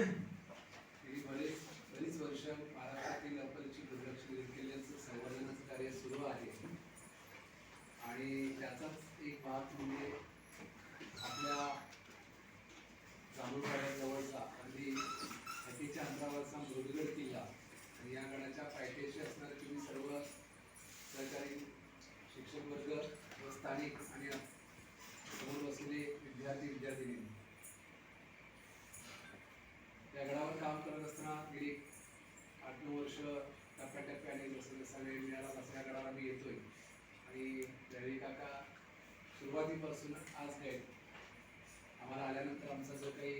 गेली बरेच बरीच वर्ष महाराष्ट्रातील अपरिचित दुर्लक्ष केल्याचं संवर्धनाचं कार्य सुरू आहे. आणि त्याचाच एक भाग म्हणजे आपल्या जांभूळवाड्याजवळचा गेली आठ नऊ वर्ष टप्प्याटप्प्याने जसं जसा वेळ मिळाला तसा गडाला मी येतोय. आणि रवी काका सुरुवातीपासून आज काय? आम्हाला आल्यानंतर आमचा जो काही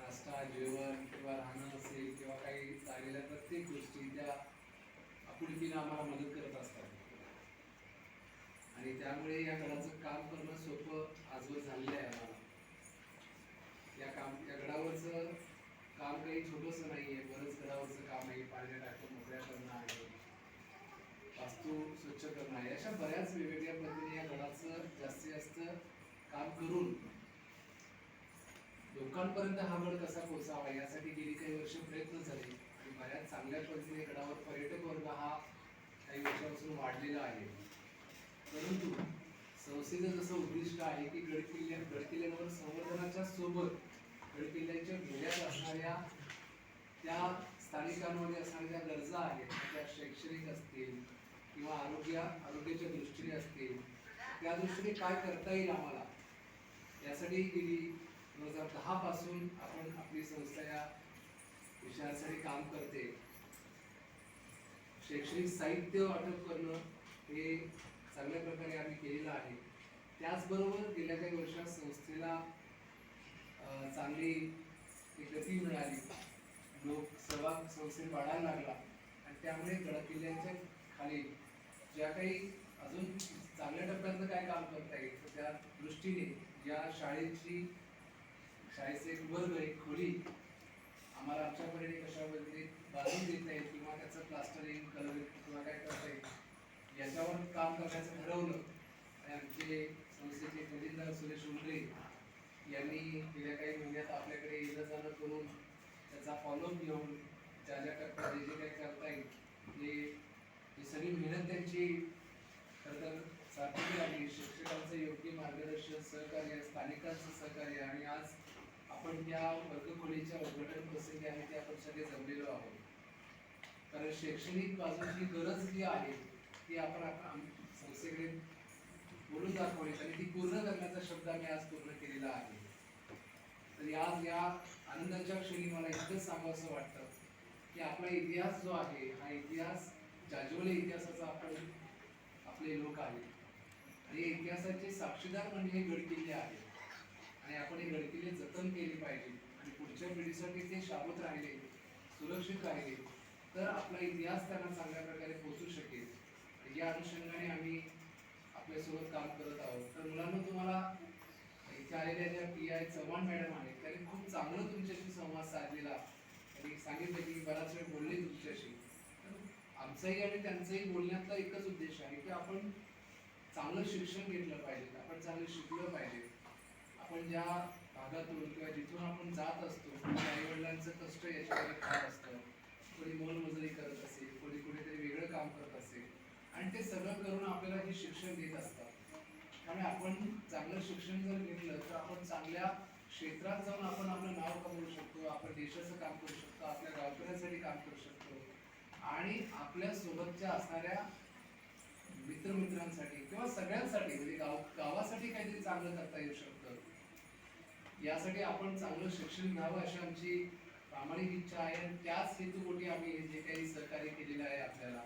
नाश्ता जेवण किंवा राहणं असेल किंवा काही झालेल्या प्रत्येक गोष्टी त्या आपुलकीनं आम्हाला मदत करत असतात. आणि त्यामुळे या घराचं काम करणं सोपं आजवर झालेलं आहे आम्हाला या काम या गडावरचं काम काही छोटंसं नाही आहे बरंच घरावरचं काम आहे पाण्याच्या टाकून मोकळ्या करणं आहे वास्तू स्वच्छ करणं आहे. अशा बऱ्याच वेगवेगळ्या पद्धतीने या घराचं जास्तीत जास्त काम करून लोकांपर्यंत हा गड कसा पोहोचावा यासाठी गेली काही वर्ष प्रयत्न झाले. आणि बऱ्याच चांगल्या पद्धतीने गडावर पर्यटक वर्ग हा काही वर्षापासून वाढलेला आहे. परंतु संस्थेचं जसं उद्दिष्ट आहे की गड किल्ल्या गड किल्ल्यावर संवर्धनाच्या सोबत गड किल्ल्याच्या असणाऱ्या त्या स्थानिकांमध्ये असणाऱ्या ज्या गरजा आहेत त्या शैक्षणिक असतील किंवा आरोग्य आरोग्याच्या दृष्टीने असतील त्या दृष्टीने काय करता येईल आम्हाला? यासाठी गेली दोन हजार दहा पासून आपण आपली संस्था या विषयासाठी काम करते. शैक्षणिक साहित्य वाटप करणं हे चांगल्या प्रकारे आम्ही केलेलं आहे. त्याचबरोबर गेल्या काही वर्षात संस्थेला अं, चांगली गती मिळाली. लोक सहभाग संस्थेत वाढायला लागला. आणि त्यामुळे गडकिल्ल्यांच्या खाली ज्या काही अजून चांगल्या टप्प्यातलं काय काम करता येईल तर त्या दृष्टीने ज्या शाळेची शाळेचे एक वर्ग एक खोली आम्हाला आमच्या कशा पद्धतीने बांधून देता येईल किंवा त्याचं प्लास्टरिंग कलरिंग किंवा काय करता येईल याच्यावर काम करण्याचं ठरवलं. आणि आमचे संस्थेचे खजिनदार सुरेश उमरे यांनी गेल्या काही महिन्यात आपल्याकडे येणं जाणं करून त्याचा फॉलोअप घेऊन ज्या ज्या जे जे काही करता येईल ते ही सगळी मेहनत त्यांची खरं तर सार्थकी आली. शिक्षकांचं योग्य मार्गदर्शन सहकार्य स्थानिकांचं सहकार्य आणि आज आपण त्या वर्गखोलीच्या उद्घाटन प्रसंगी आहे ते आपण सगळे जमलेलो आहोत. कारण शैक्षणिक बाजूची गरज जी आहे ती आपण आता संस्थेकडे बोलून दाखवली आणि ती पूर्ण करण्याचा शब्द आम्ही आज पूर्ण केलेला आहे. तर आज या आनंदाच्या क्षणी मला इतकंच सांगावंसं वाटतं की आपला इतिहास जो आहे हा इतिहास जाज्वले इतिहासाचा आपण आपले लोक आहेत. आणि या इतिहासाचे साक्षीदार म्हणजे हे गडकिल्ले आहेत. आणि आपण हे गडकिल्ले जतन केले पाहिजे. आणि पुढच्या पिढीसाठी ते शाबूत राहिले सुरक्षित राहिले तर आपला इतिहास त्यांना चांगल्या प्रकारे पोचू शकेल. आणि या अनुषंगाने आम्ही आपल्यासोबत काम करत आहोत. तर मुलांना तुम्हाला आलेल्या ज्या पी आय चव्हाण मॅडम आहेत. त्यांनी खूप चांगलं तुमच्याशी संवाद साधलेला. त्यांनी सांगितलं की बराच वेळ बोलले तुमच्याशी. आमचाही आणि त्यांचाही बोलण्यातला एकच उद्देश आहे की आपण चांगलं शिक्षण घेतलं पाहिजे आपण चांगलं शिकलं पाहिजे. आपण ज्या भागातून किंवा जिथून आपण जात असतो आई वडिलांचं कष्ट याच्याकडे फार असतं. कोणी मोलमजुरी करत असेल कोणी कुठेतरी वेगळं काम करत असेल. आणि ते सगळं करून आपल्याला हे शिक्षण देत असतात. त्यामुळे आपण चांगलं शिक्षण जर घेतलं तर आपण चांगल्या क्षेत्रात जाऊन आपण आपलं नाव कमवू शकतो आपण देशाचं काम करू शकतो आपल्या गावकऱ्यांसाठी काम करू शकतो. आणि आपल्या सोबतच्या असणाऱ्या मित्रमित्रांसाठी किंवा सगळ्यांसाठी म्हणजे गाव गावासाठी काहीतरी चांगलं करता येऊ शकतं. यासाठी आपण चांगलं शिक्षण घ्यावं अशी आमची प्रामाणिक इच्छा आहे. आणि त्याच हेतूपोटी आम्ही जे काही सहकार्य केलेलं आहे आपल्याला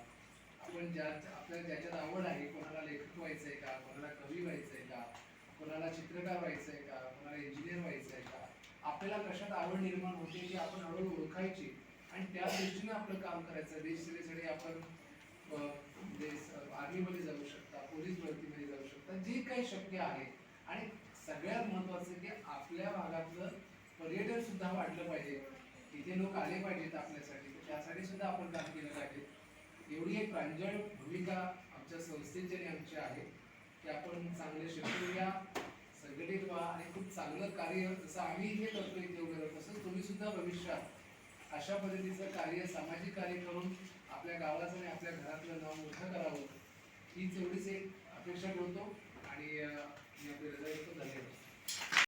आपण ज्या आपल्याला ज्याच्यात आवड आहे कोणाला लेखक व्हायचं आहे का कोणाला कवी व्हायचं आहे का कोणाला चित्रकार व्हायचं आहे का? कोणाला इंजिनियर व्हायचं आहे का? आपल्याला कशात आवड निर्माण होते जी आपण हळूहळू ओळखायची. आणि त्या दृष्टीने आपलं काम करायचं. देश सेवेसाठी आपण आर्मीमध्ये जाऊ शकता पोलीस भरतीमध्ये जाऊ शकता जे काही शक्य आहे. आणि सगळ्यात महत्वाचं की आपल्या भागातलं पर्यटन सुद्धा वाढलं पाहिजे. इथे लोक आले पाहिजेत आपल्यासाठी. तर त्यासाठी सुद्धा आपण काम केलं पाहिजे. एवढी एक प्रांजळ भूमिका आमच्या संस्थेची आणि आमची आहे. की आपण चांगले शिकून घ्या संघटित व्हा आणि खूप चांगलं कार्य जसं आम्ही हे करतो इथे वगैरे तसं तुम्ही सुद्धा भविष्यात अशा पद्धतीचं कार्य सामाजिक कार्य करून आपल्या गावाचं आणि आपल्या घरातलं नाव मोठं करावं हीच एवढीच एक अपेक्षा ठेवतो. आणि मी आपली रजा धन्यवाद.